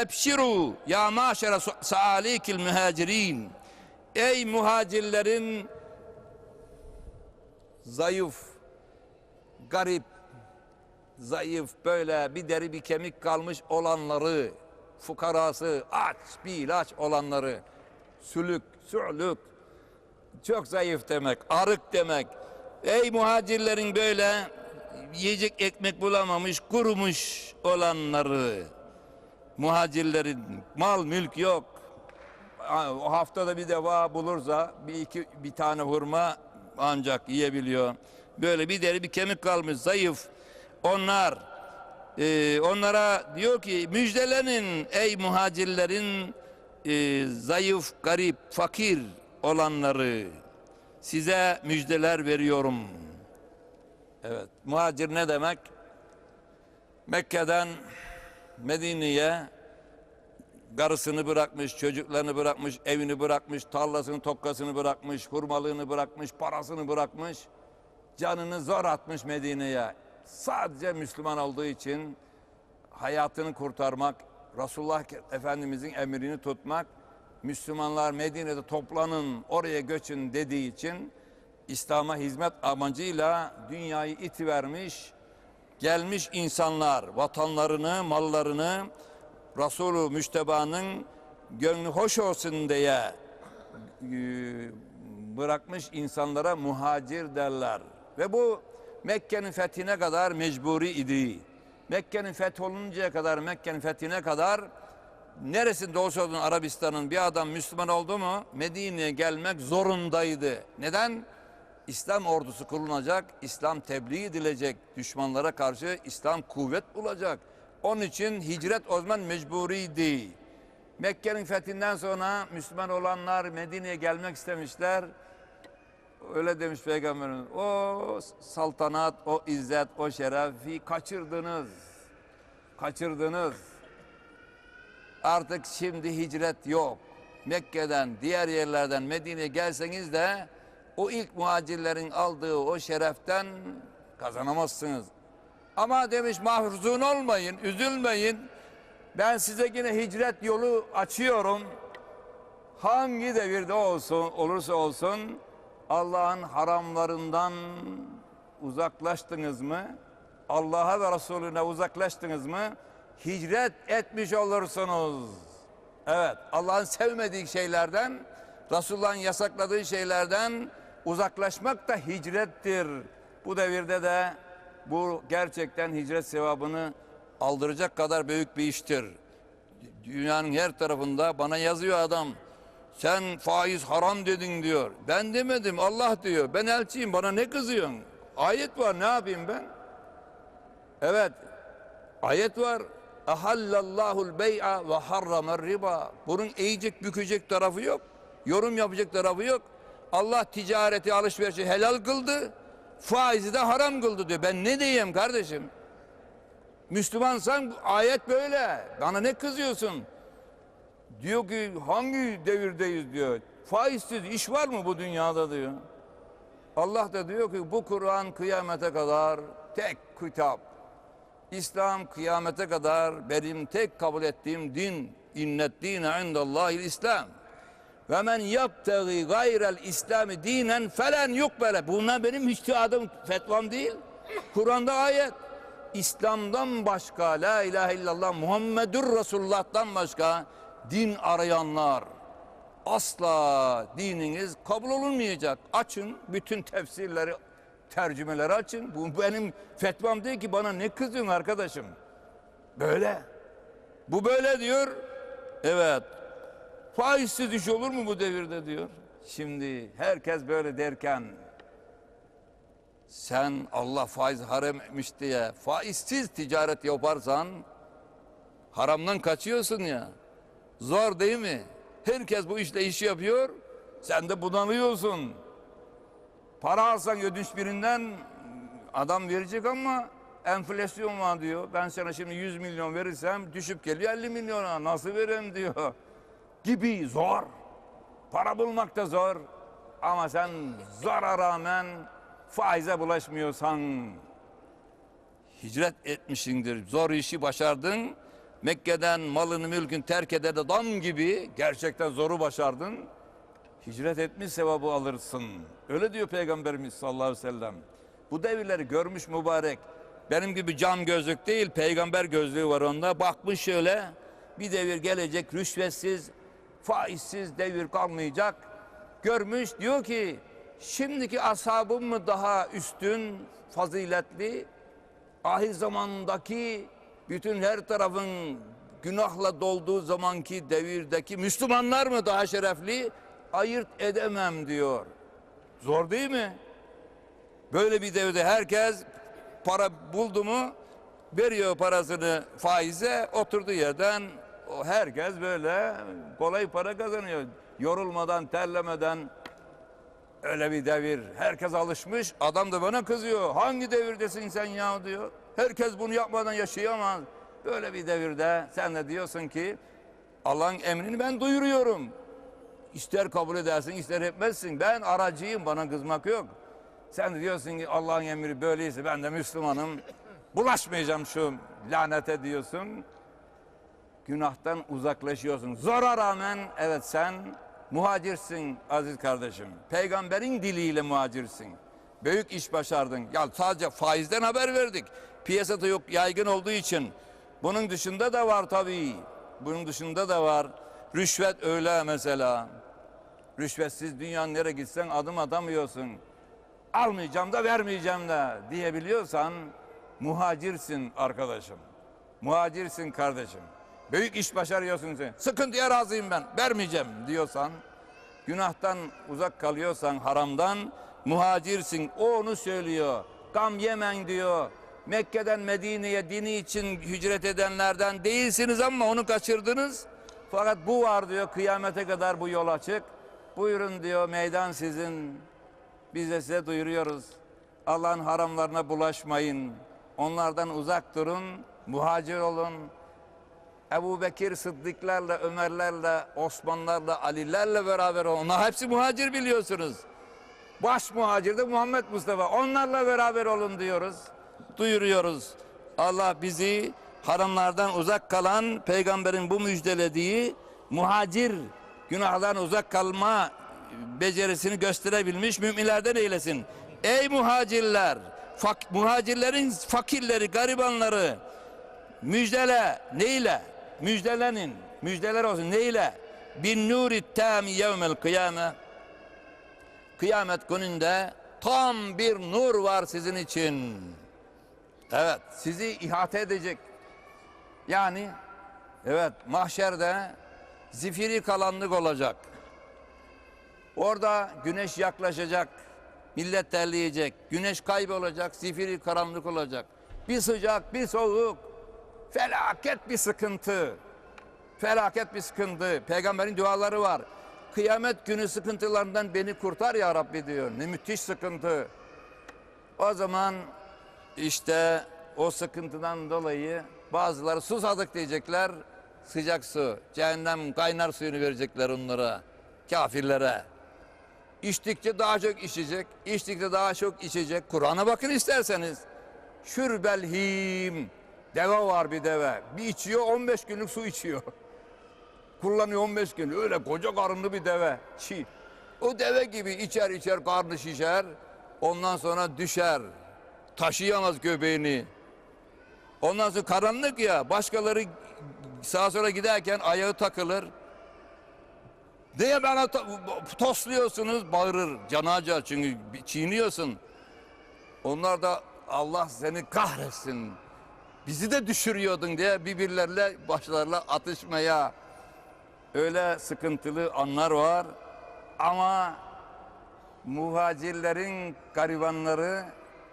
Ebşiru ya maşere saalikil muhacirin. Ey muhacirlerin zayıf, garip, zayıf böyle bir deri bir kemik kalmış olanları, fukarası, aç bir ilaç olanları, sülük, su'luk, çok zayıf demek, arık demek. Ey muhacirlerin böyle yiyecek ekmek bulamamış, kurumuş olanları, muhacirlerin mal mülk yok. O haftada bir defa bulursa bir iki bir tane hurma ancak yiyebiliyor. Böyle bir deri bir kemik kalmış zayıf. Onlar e, onlara diyor ki müjdelenin ey muhacirlerin e, zayıf, garip, fakir olanları size müjdeler veriyorum. Evet, muhacir ne demek? Mekke'den Medine'ye karısını bırakmış, çocuklarını bırakmış, evini bırakmış, tarlasını, tokkasını bırakmış, hurmalığını bırakmış, parasını bırakmış. Canını zor atmış Medine'ye. Sadece Müslüman olduğu için hayatını kurtarmak, Resulullah Efendimizin emrini tutmak, Müslümanlar Medine'de toplanın, oraya göçün dediği için İslam'a hizmet amacıyla dünyayı itivermiş, gelmiş insanlar vatanlarını, mallarını Resulü Müşteba'nın gönlü hoş olsun diye e, bırakmış insanlara muhacir derler. Ve bu Mekke'nin fethine kadar mecburi idi. Mekke'nin fetholuncaya kadar, Mekke'nin fethine kadar neresinde olsa olsun Arabistan'ın bir adam Müslüman oldu mu Medine'ye gelmek zorundaydı. Neden? İslam ordusu kurulacak, İslam tebliğ edilecek, düşmanlara karşı İslam kuvvet bulacak. Onun için hicret o zaman mecburiydi. Mekke'nin fethinden sonra Müslüman olanlar Medine'ye gelmek istemişler. Öyle demiş Peygamberimiz. O saltanat, o izzet, o şerefi kaçırdınız. Kaçırdınız. Artık şimdi hicret yok. Mekke'den, diğer yerlerden Medine'ye gelseniz de o ilk muhacirlerin aldığı o şereften kazanamazsınız. Ama demiş mahzun olmayın, üzülmeyin. Ben size yine hicret yolu açıyorum. Hangi devirde olsun, olursa olsun Allah'ın haramlarından uzaklaştınız mı? Allah'a ve Resulüne uzaklaştınız mı? Hicret etmiş olursunuz. Evet, Allah'ın sevmediği şeylerden, Resulullah'ın yasakladığı şeylerden uzaklaşmak da hicrettir. Bu devirde de bu gerçekten hicret sevabını aldıracak kadar büyük bir iştir. Dünyanın her tarafında bana yazıyor adam. Sen faiz haram dedin diyor. Ben demedim Allah diyor. Ben elçiyim bana ne kızıyorsun? Ayet var ne yapayım ben? Evet ayet var. Ahallallahul bey'a ve harramer riba. Bunun eğecek bükecek tarafı yok. Yorum yapacak tarafı yok. Allah ticareti alışverişi helal kıldı. Faizi de haram kıldı diyor. Ben ne diyeyim kardeşim? Müslümansan ayet böyle. Bana ne kızıyorsun? Diyor ki hangi devirdeyiz diyor. Faizsiz iş var mı bu dünyada diyor. Allah da diyor ki bu Kur'an kıyamete kadar tek kitap. İslam kıyamete kadar benim tek kabul ettiğim din. İnnet dine indallahil İslam. Ve men yaptagi gayrel İslami dinen felen yukbele. Bunlar benim içtihadım, fetvam değil. Kur'an'da ayet. İslam'dan başka, la ilahe illallah Muhammedur Resulullah'tan başka din arayanlar asla dininiz kabul olunmayacak. Açın bütün tefsirleri, tercümeleri açın. Bu benim fetvam değil ki bana ne kızıyorsun arkadaşım. Böyle. Bu böyle diyor. Evet. Faizsiz iş olur mu bu devirde diyor. Şimdi herkes böyle derken sen Allah faiz haram etmiş diye faizsiz ticaret yaparsan haramdan kaçıyorsun ya. Zor değil mi? Herkes bu işle iş yapıyor. Sen de budanıyorsun. Para alsan ödünç birinden adam verecek ama enflasyon var diyor. Ben sana şimdi 100 milyon verirsem düşüp geliyor 50 milyona nasıl vereyim diyor. Gibi zor. Para bulmak da zor. Ama sen zora rağmen faize bulaşmıyorsan hicret etmişsindir. Zor işi başardın. Mekke'den malını mülkün terk eden adam gibi gerçekten zoru başardın. Hicret etmiş sevabı alırsın. Öyle diyor Peygamberimiz sallallahu aleyhi ve sellem. Bu devirleri görmüş mübarek. Benim gibi cam gözlük değil peygamber gözlüğü var onda. Bakmış şöyle bir devir gelecek rüşvetsiz, faizsiz devir kalmayacak. Görmüş diyor ki şimdiki ashabım mı daha üstün, faziletli, ahir zamandaki bütün her tarafın günahla dolduğu zamanki devirdeki Müslümanlar mı daha şerefli? Ayırt edemem diyor. Zor değil mi? Böyle bir devirde herkes para buldu mu veriyor parasını faize oturduğu yerden herkes böyle kolay para kazanıyor. Yorulmadan, terlemeden öyle bir devir. Herkes alışmış. Adam da bana kızıyor. Hangi devirdesin sen ya diyor. Herkes bunu yapmadan yaşayamaz. Böyle bir devirde sen de diyorsun ki Allah'ın emrini ben duyuruyorum. İster kabul edersin, ister etmezsin. Ben aracıyım, bana kızmak yok. Sen de diyorsun ki Allah'ın emri böyleyse ben de Müslümanım. Bulaşmayacağım şu lanete diyorsun. Günahtan uzaklaşıyorsun. Zora rağmen evet sen muhacirsin aziz kardeşim. Peygamberin diliyle muhacirsin. Büyük iş başardın. Ya sadece faizden haber verdik. Piyasada yok yaygın olduğu için. Bunun dışında da var tabii. Bunun dışında da var. Rüşvet öyle mesela. Rüşvetsiz dünyanın nereye gitsen adım atamıyorsun. Almayacağım da vermeyeceğim de diyebiliyorsan muhacirsin arkadaşım. Muhacirsin kardeşim. Büyük iş başarıyorsun sen. Sıkıntıya razıyım ben. Vermeyeceğim diyorsan günahtan uzak kalıyorsan haramdan muhacirsin. O onu söylüyor. Gam yemen diyor. Mekke'den Medine'ye dini için hicret edenlerden değilsiniz ama onu kaçırdınız. Fakat bu var diyor kıyamete kadar bu yol açık. Buyurun diyor meydan sizin. Biz de size duyuruyoruz. Allah'ın haramlarına bulaşmayın. Onlardan uzak durun. Muhacir olun. Ebu Bekir Sıddıklarla, Ömerlerle, Osmanlarla, Alilerle beraber. Onlar hepsi muhacir biliyorsunuz. Baş muhacir de Muhammed Mustafa. Onlarla beraber olun diyoruz. Duyuruyoruz. Allah bizi haramlardan uzak kalan peygamberin bu müjdelediği muhacir günahdan uzak kalma becerisini gösterebilmiş müminlerden eylesin. Ey muhacirler, fak, muhacirlerin fakirleri, garibanları müjdele neyle? Müjdelenin, müjdeler olsun neyle? Bin nuri tam yevmel kıyame. Kıyamet gününde tam bir nur var sizin için. Evet, sizi ihate edecek. Yani evet mahşerde zifiri kalanlık olacak. Orada güneş yaklaşacak. Millet terleyecek. Güneş kaybolacak. Zifiri karanlık olacak. Bir sıcak, bir soğuk. Felaket bir sıkıntı. Felaket bir sıkıntı. Peygamberin duaları var. Kıyamet günü sıkıntılarından beni kurtar ya Rabbi diyor. Ne müthiş sıkıntı. O zaman işte o sıkıntıdan dolayı bazıları susadık diyecekler. Sıcak su, cehennem kaynar suyunu verecekler onlara, kafirlere. İçtikçe daha çok içecek, içtikçe daha çok içecek. Kur'an'a bakın isterseniz. Şürbelhim, deve var bir deve. Bir içiyor 15 günlük su içiyor. Kullanıyor 15 gün. Öyle koca karınlı bir deve. Çiğ. O deve gibi içer içer karnı şişer. Ondan sonra düşer. Taşıyamaz göbeğini. Ondan sonra karanlık ya. Başkaları sağa sola giderken ayağı takılır. Niye bana to- tosluyorsunuz? Bağırır. Canaca çünkü çiğniyorsun. Onlar da Allah seni kahretsin. Bizi de düşürüyordun diye birbirlerine başlarla atışmaya. Öyle sıkıntılı anlar var. Ama muhacirlerin garibanları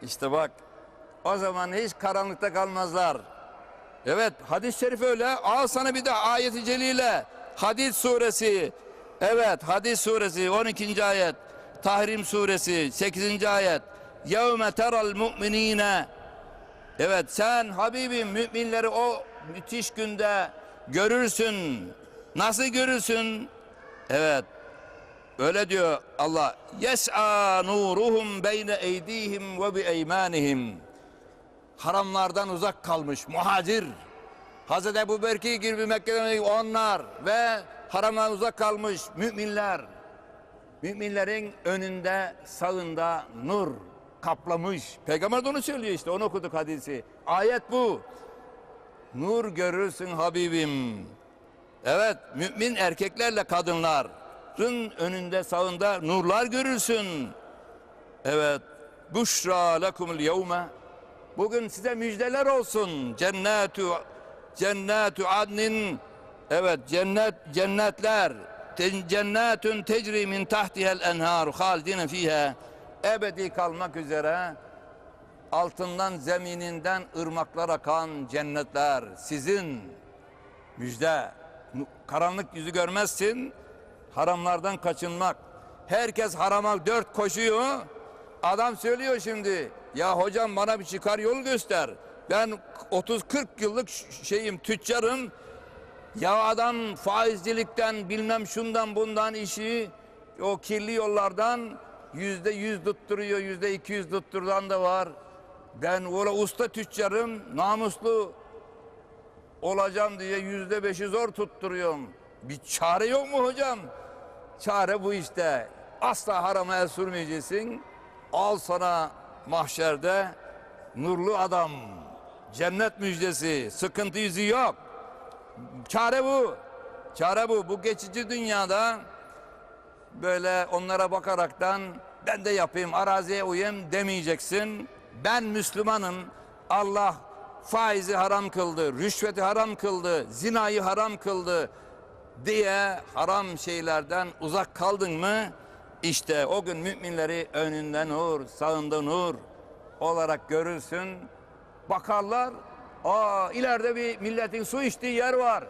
işte bak o zaman hiç karanlıkta kalmazlar. Evet hadis-i şerif öyle. Al sana bir de ayeti celile. Hadis suresi. Evet hadis suresi 12. ayet. Tahrim suresi 8. ayet. Yevme teral mu'minine. Evet sen Habibim müminleri o müthiş günde görürsün. Nasıl görürsün? Evet. Öyle diyor Allah. Yes'a nuruhum beyne eydihim ve bi eymanihim. Haramlardan uzak kalmış muhacir. Hazreti Ebu Bekir gibi Mekke'den onlar ve haramdan uzak kalmış müminler. Müminlerin önünde sağında nur kaplamış. Peygamber de onu söylüyor işte onu okuduk hadisi. Ayet bu. Nur görürsün Habibim. Evet mümin erkeklerle kadınların önünde sağında nurlar görürsün. Evet. Buşra lekumul yevme. Bugün size müjdeler olsun. Cennetu cennetu adnin. Evet cennet cennetler. Cennetun tecri min tahtihel enhar halidine fiha. Ebedi kalmak üzere altından zemininden ırmaklar akan cennetler sizin müjde. Karanlık yüzü görmezsin. Haramlardan kaçınmak. Herkes harama dört koşuyor. Adam söylüyor şimdi. Ya hocam bana bir çıkar yol göster. Ben 30-40 yıllık şeyim tüccarım. Ya adam faizcilikten bilmem şundan bundan işi o kirli yollardan yüzde yüz tutturuyor, yüzde iki yüz tutturulan da var. Ben öyle usta tüccarım, namuslu olacağım diye yüzde beşi zor tutturuyorum. Bir çare yok mu hocam? Çare bu işte. Asla harama el sürmeyeceksin. Al sana mahşerde nurlu adam. Cennet müjdesi. Sıkıntı yüzü yok. Çare bu. Çare bu. Bu geçici dünyada böyle onlara bakaraktan ben de yapayım araziye uyayım demeyeceksin. Ben Müslümanım. Allah faizi haram kıldı, rüşveti haram kıldı, zinayı haram kıldı diye haram şeylerden uzak kaldın mı? İşte o gün müminleri önünde nur, sağında nur olarak görürsün. Bakarlar, aa ileride bir milletin su içtiği yer var.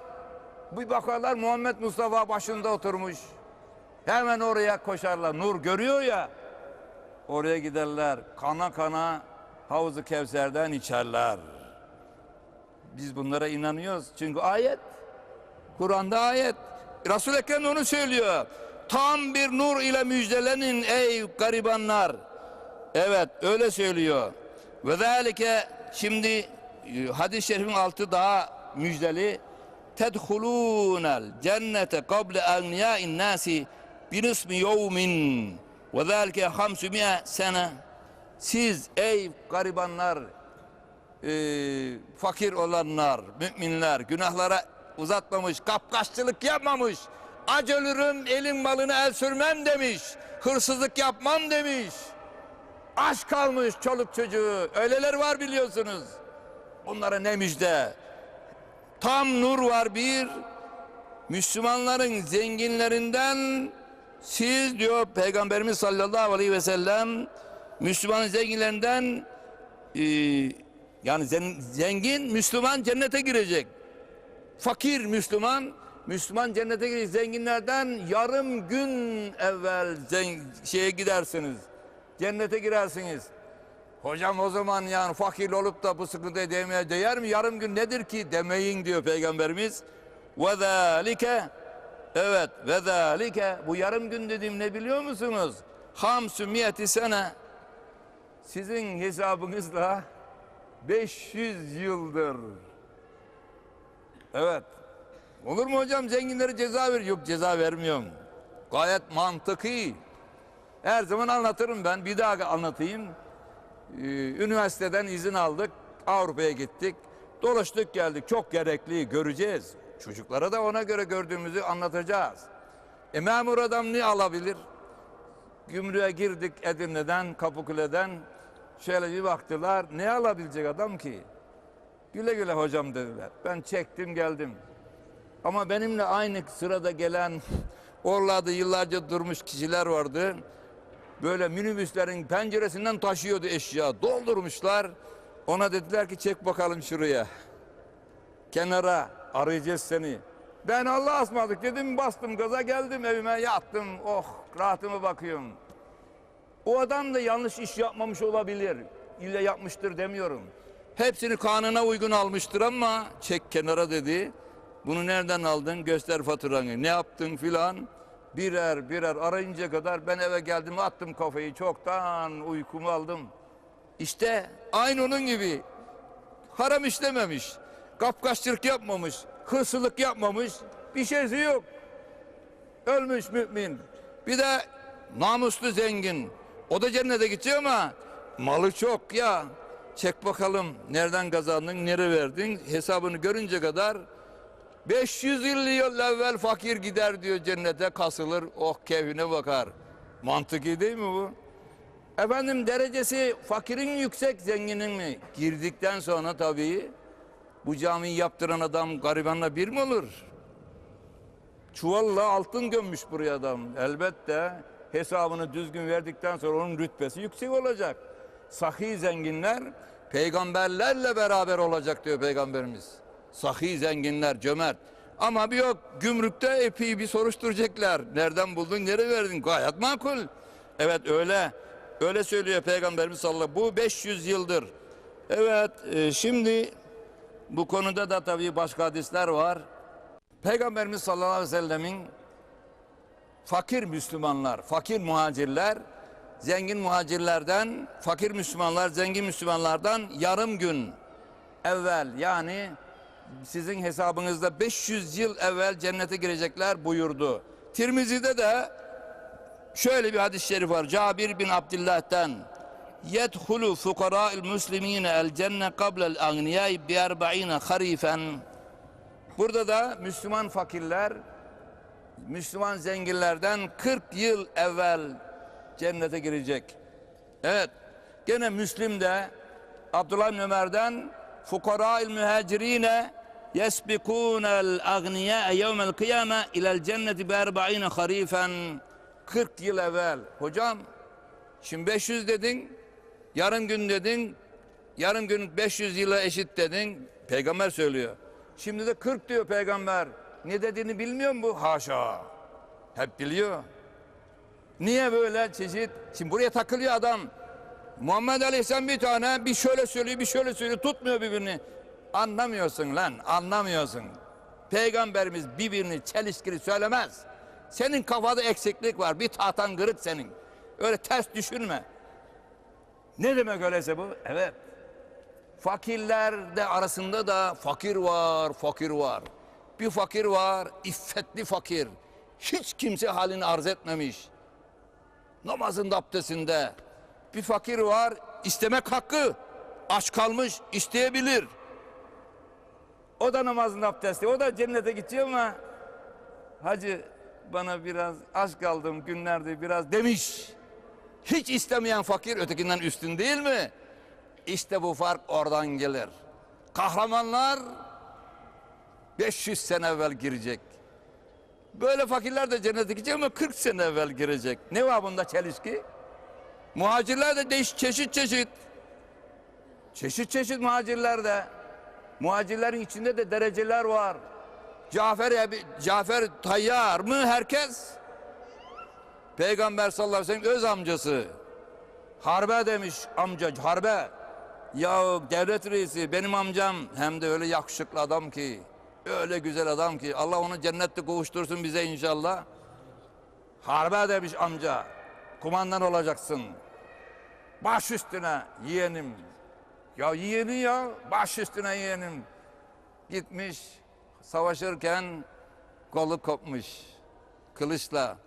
Bir bakarlar Muhammed Mustafa başında oturmuş. Hemen oraya koşarlar. Nur görüyor ya. Oraya giderler. Kana kana Havuz-u Kevser'den içerler. Biz bunlara inanıyoruz. Çünkü ayet. Kur'an'da ayet. Resul-i Ekrem onu söylüyor. Tam bir nur ile müjdelenin ey garibanlar. Evet öyle söylüyor. Ve zalike şimdi e, hadis-i şerifin altı daha müjdeli. Tedhulûnel cennete kable elniyâin nâsi binismi yevmin ve zâlike hamsümiyye sene. Siz ey garibanlar, e, fakir olanlar, müminler, günahlara uzatmamış, kapkaççılık yapmamış, aç ölürüm elin malını el sürmem demiş, hırsızlık yapmam demiş. Aç kalmış çoluk çocuğu, öyleler var biliyorsunuz. Onlara ne müjde. Tam nur var bir, Müslümanların zenginlerinden siz diyor Peygamberimiz sallallahu aleyhi ve sellem Müslüman zenginlerinden e, yani zen- zengin Müslüman cennete girecek. Fakir Müslüman Müslüman cennete girecek. Zenginlerden yarım gün evvel şeye gidersiniz. Cennete girersiniz. Hocam o zaman yani fakir olup da bu sıkıntıya değmeye değer mi? Yarım gün nedir ki demeyin diyor Peygamberimiz. Zâlike Evet ve zâlike bu yarım gün dediğim ne biliyor musunuz? Hamsü miyeti sene sizin hesabınızla 500 yıldır. Evet. Olur mu hocam zenginlere ceza ver? Yok ceza vermiyorum. Gayet mantıki. Her zaman anlatırım ben. Bir daha anlatayım. Ee, üniversiteden izin aldık. Avrupa'ya gittik. Dolaştık geldik. Çok gerekli göreceğiz. Çocuklara da ona göre gördüğümüzü anlatacağız. E memur adam ne alabilir? Gümrüğe girdik Edirne'den, Kapıkule'den. Şöyle bir baktılar. Ne alabilecek adam ki? Güle güle hocam dediler. Ben çektim geldim. Ama benimle aynı sırada gelen oralarda yıllarca durmuş kişiler vardı. Böyle minibüslerin penceresinden taşıyordu eşya. Doldurmuşlar. Ona dediler ki çek bakalım şuraya. Kenara arayacağız seni. Ben Allah'a ısmarladık dedim bastım gaza geldim evime yattım. Oh rahatıma bakıyorum. O adam da yanlış iş yapmamış olabilir. İlle yapmıştır demiyorum. Hepsini kanuna uygun almıştır ama çek kenara dedi. Bunu nereden aldın? Göster faturanı. Ne yaptın filan? Birer birer arayınca kadar ben eve geldim attım kafayı çoktan uykumu aldım. İşte aynı onun gibi haram işlememiş. Kapkaççılık yapmamış. Hırsızlık yapmamış. Bir şeysi yok. Ölmüş mümin. Bir de namuslu zengin. O da cennete gidecek ama malı çok ya. Çek bakalım nereden kazandın, nereye verdin hesabını görünce kadar 500 yıl evvel fakir gider diyor cennete kasılır oh keyfine bakar. Mantıki değil mi bu? Efendim derecesi fakirin yüksek zenginin mi? Girdikten sonra tabii bu camiyi yaptıran adam garibanla bir mi olur? Çuvalla altın gömmüş buraya adam. Elbette hesabını düzgün verdikten sonra onun rütbesi yüksek olacak. Sahi zenginler peygamberlerle beraber olacak diyor peygamberimiz. Sahi zenginler cömert. Ama bir yok gümrükte epey bir soruşturacaklar. Nereden buldun, nereye verdin? Gayet makul. Evet öyle. Öyle söylüyor peygamberimiz sallallahu aleyhi ve sellem. Bu 500 yıldır. Evet e, şimdi bu konuda da tabii başka hadisler var. Peygamberimiz sallallahu aleyhi ve sellemin fakir Müslümanlar, fakir muhacirler, zengin muhacirlerden, fakir Müslümanlar, zengin Müslümanlardan yarım gün evvel yani sizin hesabınızda 500 yıl evvel cennete girecekler buyurdu. Tirmizi'de de şöyle bir hadis-i şerif var. Cabir bin Abdillah'tan muslimine el cenne qablel agniyai bi erba'ine harifen Burada da Müslüman fakirler Müslüman zenginlerden 40 yıl evvel cennete girecek. Evet. Gene Müslim'de Abdullah bin Ömer'den fukara'il muhacirine yesbikunel agniya yevmel kıyame ilel cenneti bi erba'ine harifen 40 yıl evvel. Hocam şimdi 500 dedin yarım gün dedin yarım gün 500 yıla eşit dedin peygamber söylüyor. Şimdi de 40 diyor peygamber. Ne dediğini bilmiyor mu? Haşa. Hep biliyor. Niye böyle çeşit? Şimdi buraya takılıyor adam. Muhammed Aleyhisselam bir tane bir şöyle söylüyor bir şöyle söylüyor tutmuyor birbirini. Anlamıyorsun lan anlamıyorsun. Peygamberimiz birbirini çelişkili söylemez. Senin kafada eksiklik var bir tahtan kırık senin. Öyle ters düşünme. Ne demek öyleyse bu? Evet. Fakirler de arasında da fakir var, fakir var. Bir fakir var, iffetli fakir. Hiç kimse halini arz etmemiş. Namazında, abdestinde. Bir fakir var, istemek hakkı. Aç kalmış, isteyebilir. O da namazında abdestli, o da cennete gidecek ama hacı bana biraz aç kaldım günlerde biraz demiş. Hiç istemeyen fakir ötekinden üstün değil mi? İşte bu fark oradan gelir. Kahramanlar 500 sene evvel girecek. Böyle fakirler de cennete gidecek ama 40 sene evvel girecek. Ne var bunda çelişki? Muhacirler de değiş çeşit çeşit. Çeşit çeşit muhacirler de. Muhacirlerin içinde de dereceler var. Cafer Cafer Tayyar mı herkes? Peygamber sallallahu aleyhi ve sellem öz amcası. Harbe demiş amca harbe. Ya devlet reisi benim amcam hem de öyle yakışıklı adam ki öyle güzel adam ki Allah onu cennette kavuştursun bize inşallah. Harbe demiş amca kumandan olacaksın. Baş üstüne yeğenim. Ya yeğeni ya baş üstüne yeğenim. Gitmiş savaşırken kolu kopmuş kılıçla.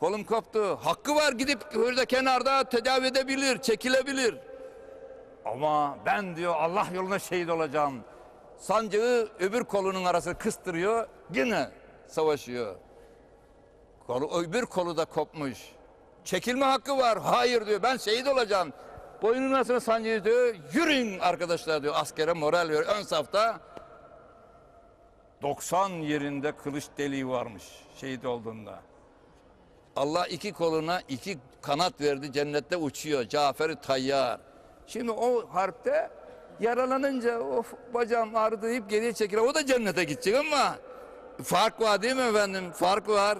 Kolum koptu. Hakkı var gidip burada kenarda tedavi edebilir, çekilebilir. Ama ben diyor Allah yoluna şehit olacağım. Sancağı öbür kolunun arasını kıstırıyor. Yine savaşıyor. Kolu, öbür kolu da kopmuş. Çekilme hakkı var. Hayır diyor ben şehit olacağım. Boynunun arasına sancıyor diyor. Yürüyün arkadaşlar diyor. Askere moral veriyor. Ön safta 90 yerinde kılıç deliği varmış şehit olduğunda. Allah iki koluna iki kanat verdi cennette uçuyor. Cafer-i Tayyar. Şimdi o harpte yaralanınca of bacağım ağrıdı deyip geriye çekilir. O da cennete gidecek ama fark var değil mi efendim? Fark var.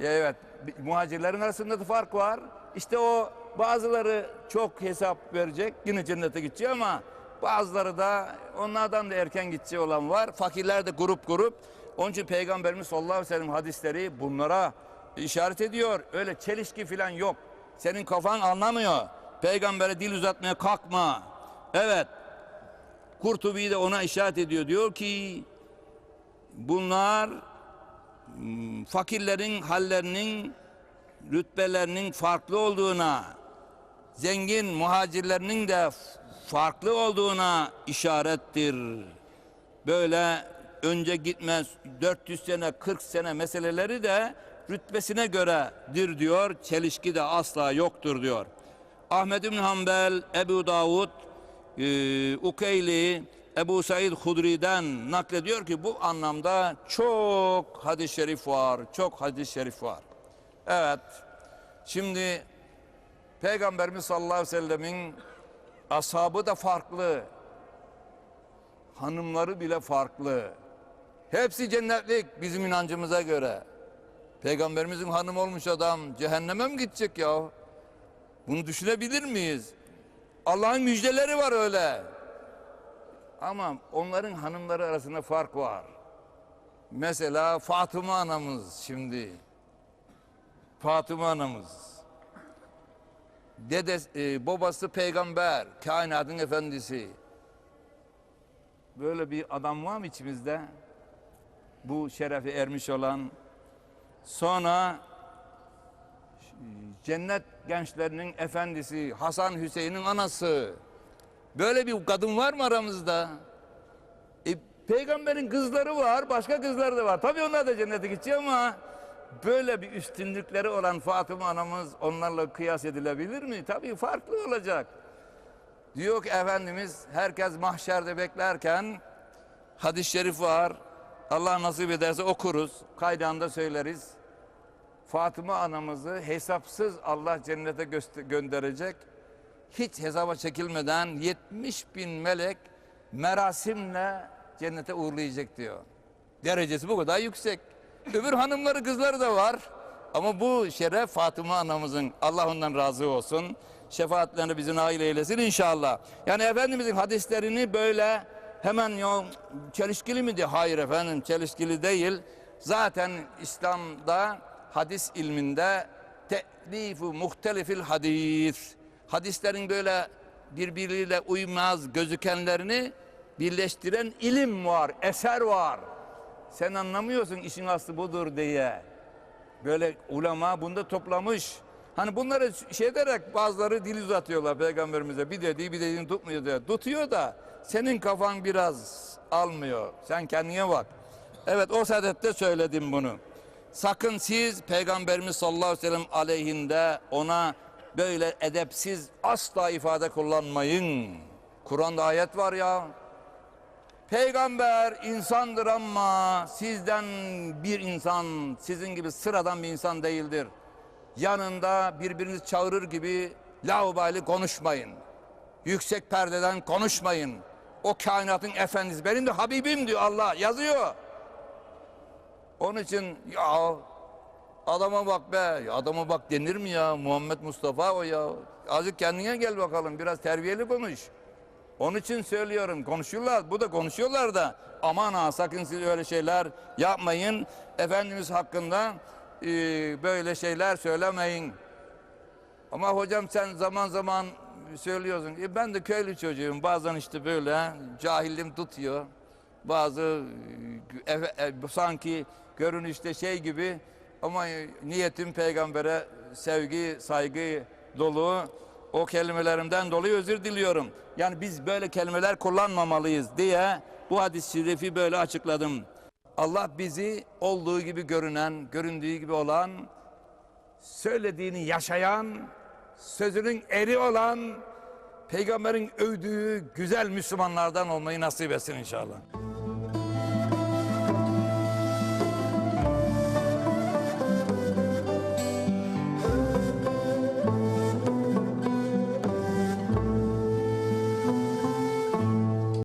Evet muhacirlerin arasında da fark var. İşte o bazıları çok hesap verecek yine cennete gidecek ama bazıları da onlardan da erken gidecek olan var. Fakirler de grup grup. Onun için Peygamberimiz sallallahu aleyhi ve sellem hadisleri bunlara işaret ediyor. Öyle çelişki falan yok. Senin kafan anlamıyor. Peygambere dil uzatmaya kalkma. Evet. Kurtubi de ona işaret ediyor. Diyor ki bunlar mm, fakirlerin hallerinin rütbelerinin farklı olduğuna, zengin muhacirlerinin de farklı olduğuna işarettir. Böyle önce gitmez 400 sene 40 sene meseleleri de rütbesine göredir diyor. Çelişki de asla yoktur diyor. Ahmed bin Hanbel, Ebu Davud, e, Ukeyli, Ebu Said Hudri'den naklediyor ki bu anlamda çok hadis-i şerif var. Çok hadis-i şerif var. Evet. Şimdi Peygamberimiz sallallahu aleyhi ve sellemin ashabı da farklı. Hanımları bile farklı. Hepsi cennetlik bizim inancımıza göre. Peygamberimizin hanımı olmuş adam cehenneme mi gidecek ya? Bunu düşünebilir miyiz? Allah'ın müjdeleri var öyle. Ama onların hanımları arasında fark var. Mesela Fatıma anamız şimdi. Fatıma anamız. Dede, e, babası peygamber, kainatın efendisi. Böyle bir adam var mı içimizde? Bu şerefe ermiş olan. Sonra cennet gençlerinin efendisi Hasan Hüseyin'in anası. Böyle bir kadın var mı aramızda? E, peygamberin kızları var, başka kızları da var. Tabii onlar da cennete gidecek ama böyle bir üstünlükleri olan Fatıma anamız onlarla kıyas edilebilir mi? Tabii farklı olacak. Diyor ki Efendimiz herkes mahşerde beklerken hadis-i şerif var. Allah nasip ederse okuruz. Kaydağında söyleriz. Fatıma anamızı hesapsız Allah cennete gönderecek. Hiç hesaba çekilmeden 70 bin melek merasimle cennete uğurlayacak diyor. Derecesi bu kadar yüksek. Öbür hanımları kızları da var. Ama bu şeref Fatıma anamızın. Allah ondan razı olsun. Şefaatlerini bizi nail eylesin inşallah. Yani Efendimizin hadislerini böyle hemen ya çelişkili mi diye? Hayır efendim çelişkili değil. Zaten İslam'da hadis ilminde te'lifu muhtelifil hadis. Hadislerin böyle birbiriyle uymaz gözükenlerini birleştiren ilim var, eser var. Sen anlamıyorsun işin aslı budur diye. Böyle ulema bunda toplamış. Hani bunları şey ederek bazıları dil uzatıyorlar peygamberimize. Bir dediği bir dediğini tutmuyor diye. Tutuyor da senin kafan biraz almıyor. Sen kendine bak. Evet o sadette söyledim bunu. Sakın siz peygamberimiz sallallahu aleyhi ve sellem aleyhinde ona böyle edepsiz asla ifade kullanmayın. Kur'an'da ayet var ya. Peygamber insandır ama sizden bir insan, sizin gibi sıradan bir insan değildir. Yanında birbirinizi çağırır gibi laubali konuşmayın. Yüksek perdeden konuşmayın. O kainatın efendisi benim de Habibim diyor Allah yazıyor. Onun için ya adama bak be, adama bak denir mi ya? Muhammed Mustafa o ya. Azıcık kendine gel bakalım, biraz terbiyeli konuş. Onun için söylüyorum, konuşuyorlar, bu da konuşuyorlar da aman ha sakın siz öyle şeyler yapmayın. Efendimiz hakkında e, böyle şeyler söylemeyin. Ama hocam sen zaman zaman söylüyorsun. E ben de köylü çocuğum. Bazen işte böyle cahilliğim tutuyor. Bazı e, e, sanki görünüşte şey gibi ama niyetim peygambere sevgi, saygı dolu. O kelimelerimden dolayı özür diliyorum. Yani biz böyle kelimeler kullanmamalıyız diye bu hadis-i şerifi böyle açıkladım. Allah bizi olduğu gibi görünen, göründüğü gibi olan söylediğini yaşayan, sözünün eri olan, peygamberin övdüğü güzel Müslümanlardan olmayı nasip etsin inşallah.